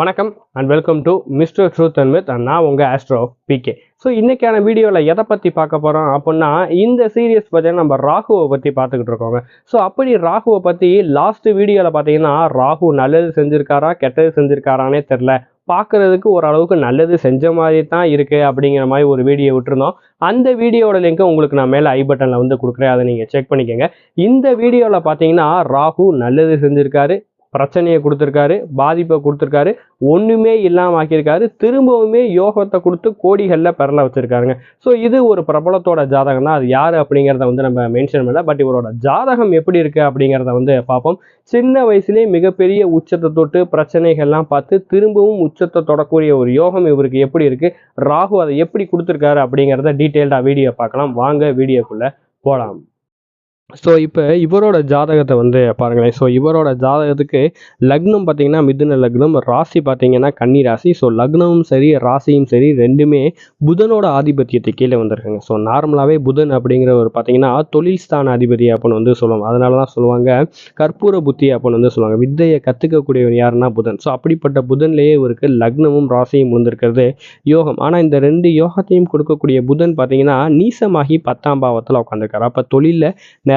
வணக்கம் and welcome to mister truth and with நான் உங்கள் ஆஸ்ட்ரோ பிகே ஸோ இன்னைக்கான வீடியோவில் எதை பற்றி பார்க்க போகிறோம் அப்படின்னா இந்த சீரியஸ் பார்த்தீங்கன்னா நம்ம ராகுவை பற்றி பார்த்துக்கிட்டு இருக்கோங்க. ஸோ அப்படி ராகுவை பற்றி லாஸ்ட் வீடியோவில் பார்த்தீங்கன்னா ராகு நல்லது செஞ்சுருக்காரா கெட்டது செஞ்சுருக்காரானே தெரில. பார்க்கறதுக்கு ஓரளவுக்கு நல்லது செஞ்ச மாதிரி தான் இருக்குது அப்படிங்கிற மாதிரி ஒரு வீடியோ விட்டுருந்தோம். அந்த வீடியோட லிங்க்கை உங்களுக்கு நான் மேலே ஐ பட்டனில் வந்து கொடுக்குறேன். அதை நீங்கள் செக் பண்ணிக்கோங்க. இந்த வீடியோவில் பார்த்தீங்கன்னா ராகு நல்லது செஞ்சுருக்காரு பிரச்சனையை கொடுத்துருக்காரு பாதிப்பை கொடுத்துருக்காரு ஒன்றுமே இல்லாமல் ஆக்கியிருக்காரு திரும்பவுமே யோகத்தை கொடுத்து கோடிகளில் பெறல வச்சுருக்காருங்க. ஸோ இது ஒரு பிரபலத்தோட ஜாதகம் தான். அது யார் அப்படிங்கிறத வந்து நம்ம மென்ஷன் பண்ணல. பட் இவரோட ஜாதகம் எப்படி இருக்குது அப்படிங்கிறத வந்து பார்ப்போம். சின்ன வயசுலேயே மிகப்பெரிய உச்சத்தை தொட்டு பிரச்சனைகள்லாம் பார்த்து திரும்பவும் உச்சத்தை தொடக்கூடிய ஒரு யோகம் இவருக்கு எப்படி இருக்குது ராகு அதை எப்படி கொடுத்துருக்காரு அப்படிங்கிறத டீட்டெயில்டாக வீடியோ பார்க்கலாம். வாங்க வீடியோக்குள்ளே போகலாம் ஸோ இப்போ இவரோட ஜாதகத்தை வந்து பாருங்களேன். ஸோ இவரோட ஜாதகத்துக்கு லக்னம் பார்த்தீங்கன்னா மிதுன லக்னம் ராசி பார்த்தீங்கன்னா கன்னி ராசி. ஸோ லக்னமும் சரி ராசியும் சரி ரெண்டுமே புதனோட ஆதிபத்தியத்தை கீழே வந்திருக்காங்க. ஸோ நார்மலாகவே புதன் அப்படிங்கிற ஒரு பார்த்தீங்கன்னா தொழில் ஸ்தான அதிபதி அப்படின்னு வந்து சொல்லுவாங்க. அதனால தான் சொல்லுவாங்க. கற்பூர புத்தி அப்படின்னு வந்து சொல்லுவாங்க. வித்தையை கற்றுக்கக்கூடியவன் யாருன்னா புதன். ஸோ அப்படிப்பட்ட புதன்லேயே இவருக்கு லக்னமும் ராசியும் வந்திருக்கிறது யோகம். ஆனால் இந்த ரெண்டு யோகத்தையும் கொடுக்கக்கூடிய புதன் பார்த்தீங்கன்னா நீசமாகி பத்தாம் பாவத்தில் உட்காந்துருக்காரு அப்போ தொழிலில்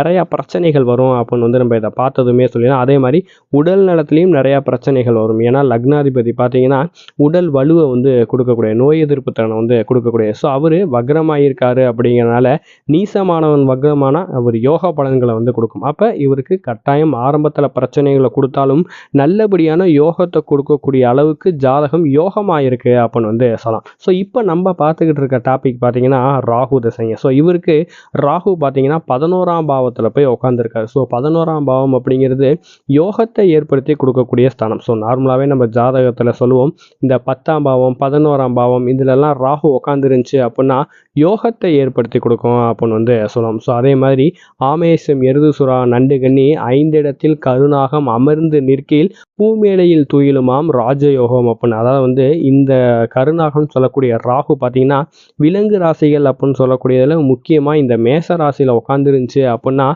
நிறையா பிரச்சனைகள் வரும் அப்படின்னு வந்து நம்ம இதை பார்த்ததுமே சொல்லிடலாம் அதே மாதிரி உடல் நலத்துலேயும் நிறையா பிரச்சனைகள் வரும். ஏன்னா லக்னாதிபதி பார்த்தீங்கன்னா உடல் வலுவை வந்து கொடுக்கக்கூடிய நோய் எதிர்ப்பு திறனை வந்து கொடுக்கக்கூடிய. ஸோ அவர் வக்ரமாயிருக்காரு அப்படிங்கிறனால நீசமானவன் வக்ரமான அவர் யோகா பலன்களை வந்து கொடுக்கும். அப்போ இவருக்கு கட்டாயம் ஆரம்பத்தில் பிரச்சனைகளை கொடுத்தாலும் நல்லபடியான யோகத்தை கொடுக்கக்கூடிய அளவுக்கு ஜாதகம் யோகமாயிருக்கு அப்படின்னு வந்து சொல்லலாம். ஸோ இப்போ நம்ம பார்த்துக்கிட்டு இருக்க டாபிக் பார்த்தீங்கன்னா ராகு தசைங்க. ஸோ இவருக்கு ராகு பார்த்தீங்கன்னா பதினோராம் பாவத்தில் போய் உட்காந்துருக்காரு ஸோ பதினோராம் பாவம் அப்படிங்கிறது யோகத்தை ஏற்படுத்தி கொடுக்கக்கூடிய ஸ்தானம். ஸோ நார்மலாகவே நம்ம ஜாதகத்தில் சொல்லுவோம் இந்த பத்தாம் பாவம் பதினோராம் பாவம் இதிலெல்லாம் ராகு உட்காந்துருந்துச்சு அப்படின்னா யோகத்தை ஏற்படுத்தி கொடுக்கும் அப்படின்னு வந்து சொல்லலாம் ஸோ அதே மாதிரி ஆமேசம் எருது சுறா நண்டு கண்ணி ஐந்திடத்தில் கருணாகம் அமர்ந்து நிற்கையில் பூமேலையில் துயிலுமாம் ராஜயோகம் அப்படின்னு அதாவது வந்து இந்த கருணாகம் சொல்லக்கூடிய ராகு பார்த்தீங்கன்னா விலங்கு ராசிகள் அப்படின்னு சொல்லக்கூடியதில் முக்கியமாக இந்த மேச ராசியில் உட்காந்துருந்துச்சு அப்படின்னா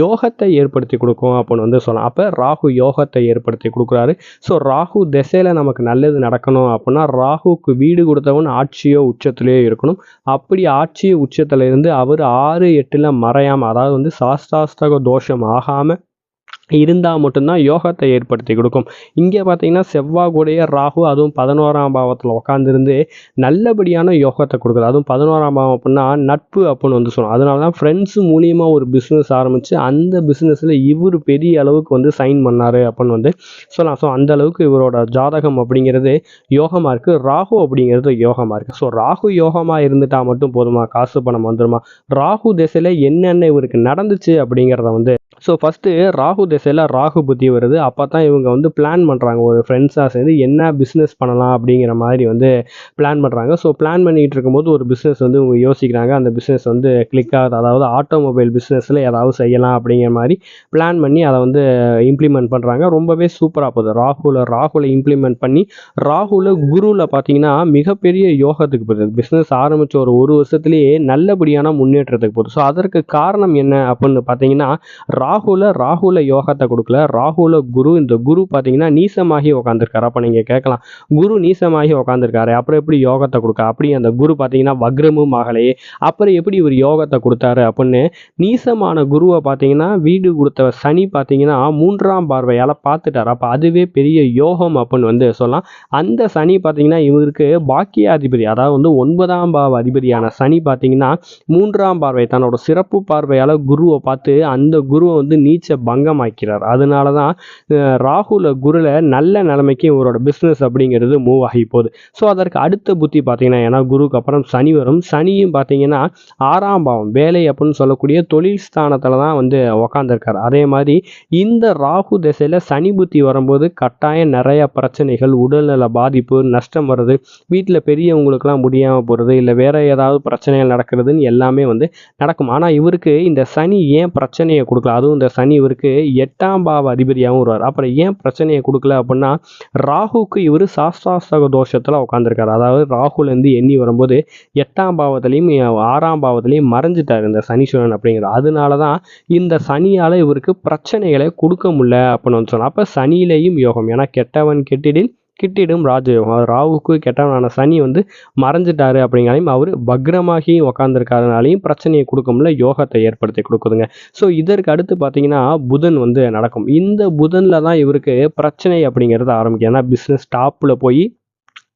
யோகத்தை ஏற்படுத்தி கொடுக்கும் அப்படின்னு வந்து சொல்லலாம். அப்போ ராகு யோகத்தை ஏற்படுத்தி கொடுக்குறாரு. ஸோ ராகு திசையில் நமக்கு நல்லது நடக்கணும் அப்படின்னா ராகுக்கு வீடு கொடுத்தவன் ஆட்சியோ உச்சத்திலேயோ இருக்கணும். அப்படி ஆட்சி உச்சத்தில் இருந்து அவர் ஆறு எட்டில் மறையாமல் அதாவது வந்து சாஸ்தாஸ்தக தோஷம் ஆகாமல் இருந்தால் மட்டும்தான் யோகத்தை ஏற்படுத்தி கொடுக்கும். இங்கே பார்த்தீங்கன்னா செவ்வாய்க்குடைய ராகு அதுவும் பதினோராம் பாவத்தில் உட்காந்துருந்து நல்லபடியான யோகத்தை கொடுக்குது. அதுவும் பதினோராம் பாவம் அப்படின்னா நட்பு அப்படின்னு வந்து சொல்லணும் அதனால தான் ஃப்ரெண்ட்ஸ் மூலியமாக ஒரு பிஸ்னஸ் ஆரம்பித்து அந்த பிஸ்னஸில் இவர் பெரிய அளவுக்கு வந்து சைன் பண்ணார் அப்படின்னு வந்து சொல்லலாம். ஸோ அந்த அளவுக்கு இவரோட ஜாதகம் அப்படிங்கிறது யோகமாக இருக்குது ராகு அப்படிங்கிறது யோகமாக இருக்குது ஸோ ராகு யோகமாக இருந்துட்டால் மட்டும் போதுமா? காசு பணம் வந்துருமா? ராகு திசையில் என்னென்ன இவருக்கு நடந்துச்சு அப்படிங்கிறத வந்து ஸோ ஃபஸ்ட்டு ராகு திசையில் ராகு புத்தி வருது. அப்போ தான் இவங்க வந்து பிளான் பண்ணுறாங்க ஒரு ஃப்ரெண்ட்ஸாக சேர்ந்து என்ன பிஸ்னஸ் பண்ணலாம் அப்படிங்கிற மாதிரி வந்து பிளான் பண்ணுறாங்க ஸோ பிளான் பண்ணிகிட்டு இருக்கும்போது ஒரு பிஸ்னஸ் வந்து இவங்க யோசிக்கிறாங்க. அந்த பிஸ்னஸ் வந்து கிளிக் ஆகுது. அதாவது ஆட்டோமொபைல் பிஸ்னஸில் ஏதாவது செய்யலாம் அப்படிங்கிற மாதிரி பிளான் பண்ணி அதை வந்து இம்ப்ளிமெண்ட் பண்ணுறாங்க ரொம்பவே சூப்பராக போகுது. ராகுல ராகுல இம்ப்ளிமெண்ட் பண்ணி ராகுல குருவில் பார்த்தீங்கன்னா மிகப்பெரிய யோகத்துக்கு போகுது. பிஸ்னஸ் ஆரம்பித்த ஒரு ஒரு வருஷத்துலேயே நல்லபடியான முன்னேற்றத்துக்கு போகுது. ஸோ அதற்கு காரணம் என்ன அப்படின்னு பார்த்தீங்கன்னா ராகுல ராகுல யோகத்தை கொடுக்கல. ராகுல குரு இந்த குரு பார்த்தீங்கன்னா நீசமாகி உட்காந்துருக்காரு அப்போ நீங்கள் கேட்கலாம் குரு நீசமாகி உட்காந்துருக்காரு அப்புறம் எப்படி யோகத்தை கொடுக்க? அப்படி அந்த குரு பார்த்தீங்கன்னா வக்ரமும் ஆகலையே. அப்புறம் எப்படி இவர் யோகத்தை கொடுத்தாரு அப்படின்னு நீசமான குருவை பார்த்தீங்கன்னா வீடு கொடுத்த சனி பார்த்தீங்கன்னா மூன்றாம் பார்வையால் பார்த்துட்டார் அப்போ அதுவே பெரிய யோகம் அப்படின்னு வந்து சொல்லலாம். அந்த சனி பார்த்தீங்கன்னா இவருக்கு பாக்கியாதிபதி அதாவது வந்து ஒன்பதாம் பாவ அதிபதியான சனி பார்த்தீங்கன்னா மூன்றாம் பார்வை தன்னோட சிறப்பு பார்வையால் குருவை பார்த்து அந்த குருவை வந்து நீச்ச பங்கமாக்கிறார். அதனால தான் ராகுல குருல நல்ல நிலைமைக்கு இவரோட பிஸ்னஸ் அப்படிங்கிறது மூவ் ஆகி போகுது. ஸோ அதற்கு அடுத்த புத்தி பார்த்தீங்கன்னா ஏன்னா குருக்கு அப்புறம் சனி வரும். சனியும் பார்த்தீங்கன்னா ஆறாம் பாவம் வேலை அப்படின்னு சொல்லக்கூடிய தொழில் ஸ்தானத்தில் தான் வந்து உக்காந்துருக்கார். அதே மாதிரி இந்த ராகு திசையில் சனி புத்தி வரும்போது கட்டாயம் நிறைய பிரச்சனைகள் உடல்நல பாதிப்பு நஷ்டம் வருது வீட்டில் பெரியவங்களுக்குலாம் முடியாமல் போகிறது இல்லை வேற ஏதாவது பிரச்சனைகள் நடக்கிறதுன்னு எல்லாமே வந்து நடக்கும். ஆனால் இவருக்கு இந்த சனி ஏன் பிரச்சனையை கொடுக்கல? அதுவும் இந்த சனி இவருக்கு எட்டாம் பாவ அதிபதியாகவும் வருவார். அப்புறம் ஏன் பிரச்சனையை கொடுக்கல அப்படின்னா ராகுக்கு இவர் சாஸ்திராஸ்தக தோஷத்தில் உட்காந்துருக்காரு அதாவது ராகுலேருந்து எண்ணி வரும்போது எட்டாம் பாவத்துலேயும் ஆறாம் பாவத்துலேயும் மறைஞ்சிட்டார் இந்த சனீஸ்வரன் அப்படிங்கிற. அதனால தான் இந்த சனியால் இவருக்கு பிரச்சனைகளை கொடுக்க முடியல அப்படின்னு சொன்னால் அப்போ சனியிலையும் யோகம். ஏன்னா கெட்டவன் கெட்டிடில் கிட்டிடும் ராஜயோகம். ராவுக்கு ராகுக்கு கெட்டவனான சனி வந்து மறைஞ்சிட்டாரு அப்படிங்காலையும் அவர் பக்ரமாகி உக்காந்துருக்காருனாலையும் பிரச்சனையை கொடுக்கும்ல யோகத்தை ஏற்படுத்தி கொடுக்குதுங்க. ஸோ இதற்கு அடுத்து பார்த்தீங்கன்னா புதன் வந்து நடக்கும். இந்த புதனில் தான் இவருக்கு பிரச்சனை அப்படிங்கிறது ஆரம்பிக்கும். ஏன்னா பிஸ்னஸ் டாப்பில் போய்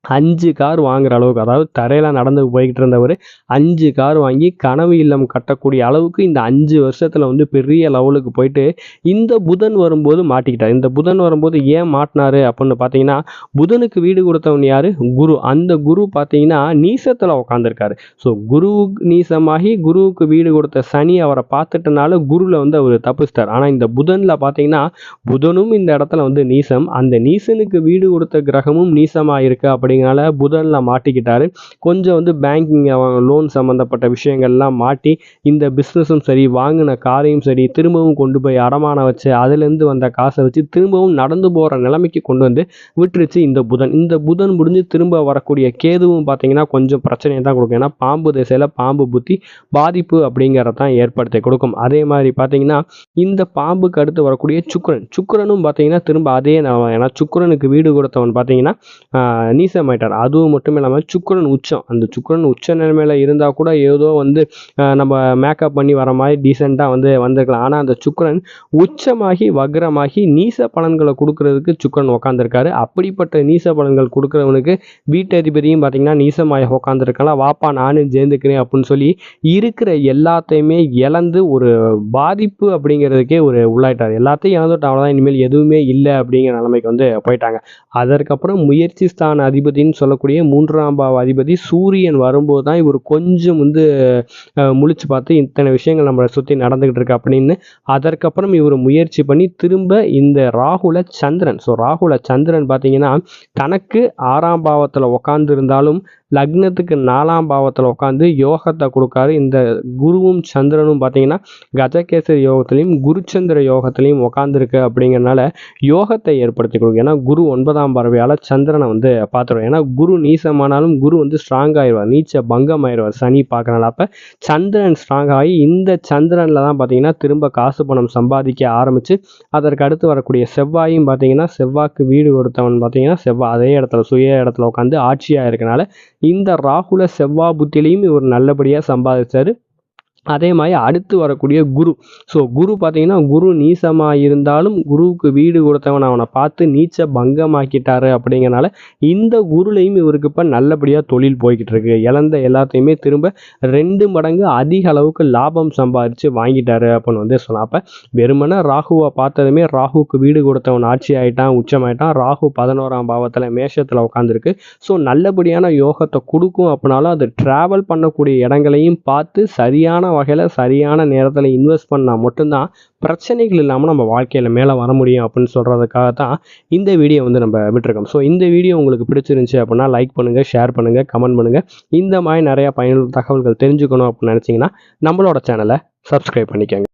அஞ்சு கார் வாங்குற அளவுக்கு அதாவது தரையில் நடந்து போய்கிட்டு இருந்தவர் அஞ்சு கார் வாங்கி கனவு இல்லம் கட்டக்கூடிய அளவுக்கு இந்த அஞ்சு வருஷத்தில் வந்து பெரிய லெவலுக்கு போயிட்டு இந்த புதன் வரும்போது மாட்டிக்கிட்டார். இந்த புதன் வரும்போது ஏன் மாட்டினாரு அப்படின்னு பார்த்தீங்கன்னா புதனுக்கு வீடு கொடுத்தவன் யார்? குரு. அந்த குரு பார்த்தீங்கன்னா நீசத்தில் உட்காந்துருக்காரு ஸோ குரு நீசமாகி குருவுக்கு வீடு கொடுத்த சனி அவரை பார்த்துட்டனால குருவில் வந்து அவர் தப்பிச்சிட்டார். ஆனால் இந்த புதனில் பார்த்தீங்கன்னா புதனும் இந்த இடத்துல வந்து நீசம். அந்த நீசனுக்கு வீடு கொடுத்த கிரகமும் நீசமாக இருக்கு அப்படிங்கிறனால புதனில் மாட்டிக்கிட்டாரு. கொஞ்சம் வந்து பேங்கிங் லோன் சம்மந்தப்பட்ட விஷயங்கள்லாம் மாட்டி இந்த பிஸ்னஸும் சரி வாங்கின காரையும் சரி திரும்பவும் கொண்டு போய் அடமானம் வச்சு அதுலேருந்து வந்த காசை வச்சு திரும்பவும் நடந்து போகிற நிலைமைக்கு கொண்டு வந்து விட்டுருச்சு இந்த புதன். இந்த புதன் முடிஞ்சு திரும்ப வரக்கூடிய கேதுவும் பார்த்தீங்கன்னா கொஞ்சம் பிரச்சனையை தான் கொடுக்கும். ஏன்னா பாம்பு திசையில் பாம்பு புத்தி பாதிப்பு அப்படிங்கிறத தான் ஏற்படுத்தி கொடுக்கும். அதே மாதிரி பார்த்தீங்கன்னா இந்த பாம்புக்கு அடுத்து வரக்கூடிய சுக்கரன். சுக்கரனும் பார்த்தீங்கன்னா திரும்ப அதே நிலமை. ஏன்னா சுக்கரனுக்கு வீடு கொடுத்தவன் பார்த்தீங்கன்னா நீசமாயிட்டார் அதுவும் மட்டும் இல்லாமல் சுக்கரன் உச்சம். அந்த சுக்கரன் உச்ச நிலைமையில இருந்தால் கூட ஏதோ வந்து நம்ம மேக்கப் பண்ணி வர மாதிரி டீசெண்டாக வந்து வந்திருக்கலாம். ஆனால் அந்த சுக்கரன் உச்சமாகி வக்ரமாகி நீச பலன்களை கொடுக்கறதுக்கு சுக்கிரன் உட்காந்துருக்காரு அப்படிப்பட்ட நீச பலன்கள் கொடுக்குறவனுக்கு வீட்டதிபதியும் பார்த்தீங்கன்னா நீசமாக உட்காந்துருக்கலாம் வாப்பா நானும் சேர்ந்துக்கிறேன் அப்படின்னு சொல்லி இருக்கிற எல்லாத்தையுமே இழந்து ஒரு பாதிப்பு அப்படிங்கிற அப்படிங்கிறதுக்கே ஒரு உள்ளாயிட்டார். எல்லாத்தையும் இழந்துட்டு அவ்வளோதான் இனிமேல் எதுவுமே இல்லை அப்படிங்கிற நிலைமைக்கு வந்து போயிட்டாங்க. அதற்கப்புறம் முயற்சி ஸ்தான அதிபதின்னு சொல்லக்கூடிய மூன்றாம் பாவ அதிபதி சூரியன் வரும்போது தான் இவர் கொஞ்சம் வந்து முழிச்சு பார்த்து இத்தனை விஷயங்கள் நம்மளை சுற்றி நடந்துக்கிட்டு இருக்கு அப்படின்னு. அதற்கப்புறம் இவர் முயற்சி பண்ணி திரும்ப இந்த ராகுல சந்திரன். ஸோ ராகுல சந்திரன் பார்த்தீங்கன்னா தனக்கு ஆறாம் பாவத்தில் உட்கார்ந்து இருந்தாலும் லக்னத்துக்கு நாலாம் பாவத்தில் உட்காந்து யோகத்தை கொடுக்காரு இந்த குருவும் சந்திரனும் பார்த்தீங்கன்னா கஜகேசரி யோகத்திலையும் குருச்சந்திர யோகத்திலையும் உட்காந்துருக்கு அப்படிங்கிறனால யோகத்தை ஏற்படுத்தி கொடுக்கும். ஏன்னா குரு ஒன்பதாம் பறவையால் சந்திரனை வந்து பார்த்துருவோம் ஏன்னா குரு நீசமானாலும் குரு வந்து ஸ்ட்ராங் ஆயிடுவார். நீச்ச பங்கம் ஆயிடுவார் சனி பார்க்கறனால. அப்போ சந்திரன் ஸ்ட்ராங் ஆகி இந்த சந்திரனில் தான் பார்த்தீங்கன்னா திரும்ப காசு பணம் சம்பாதிக்க ஆரம்பித்து அதற்கு அடுத்து வரக்கூடிய செவ்வாயும் பார்த்தீங்கன்னா செவ்வாய்க்கு வீடு கொடுத்தவன் பார்த்தீங்கன்னா செவ்வாய் அதே இடத்துல சுய இடத்துல உட்காந்து ஆட்சியாக இருக்கனால இந்த ராகுல செவ்வாய் புத்திலையும் இவர் நல்லபடியாக சம்பாதிச்சாரு. அதே மாதிரி அடுத்து வரக்கூடிய குரு. ஸோ குரு பார்த்தீங்கன்னா குரு நீசமாக இருந்தாலும் குருவுக்கு வீடு கொடுத்தவன் அவனை பார்த்து நீச்ச பங்கமாக்கிட்டாரு அப்படிங்கறனால இந்த குருலையும் இவருக்கு இப்போ நல்லபடியாக தொழில் போய்கிட்டு இருக்கு. இழந்த எல்லாத்தையுமே திரும்ப ரெண்டு மடங்கு அதிக அளவுக்கு லாபம் சம்பாதிச்சு வாங்கிட்டாரு அப்படின்னு வந்து சொன்னால் அப்போ வெறுமனே ராகுவை பார்த்ததுமே ராகுவுக்கு வீடு கொடுத்தவன் ஆட்சி ஆயிட்டான் உச்சமாயிட்டான். ராகு பதினோராம் பாவத்தில் மேஷத்தில் உட்காந்துருக்கு ஸோ நல்லபடியான யோகத்தை கொடுக்கும் அப்படின்னாலும் அது ட்ராவல் பண்ணக்கூடிய இடங்களையும் பார்த்து சரியான சரியான வகையில் சரியான நேரத்தில் இன்வெஸ்ட் பண்ணால் மட்டும்தான் பிரச்சனைகள் இல்லாமல் நம்ம வாழ்க்கையில் மேலே வர முடியும் அப்படின்னு சொல்கிறதுக்காக தான் இந்த வீடியோ வந்து நம்ம விட்டுருக்கோம். ஸோ இந்த வீடியோ உங்களுக்கு பிடிச்சிருந்துச்சி அப்படின்னா லைக் பண்ணுங்கள் ஷேர் பண்ணுங்கள் கமெண்ட் பண்ணுங்கள் இந்த மாதிரி நிறையா பயனுள்ள தகவல்கள் தெரிஞ்சுக்கணும் அப்படின்னு நினச்சிங்கன்னா நம்மளோட சேனலை சப்ஸ்கிரைப் பண்ணிக்கோங்க.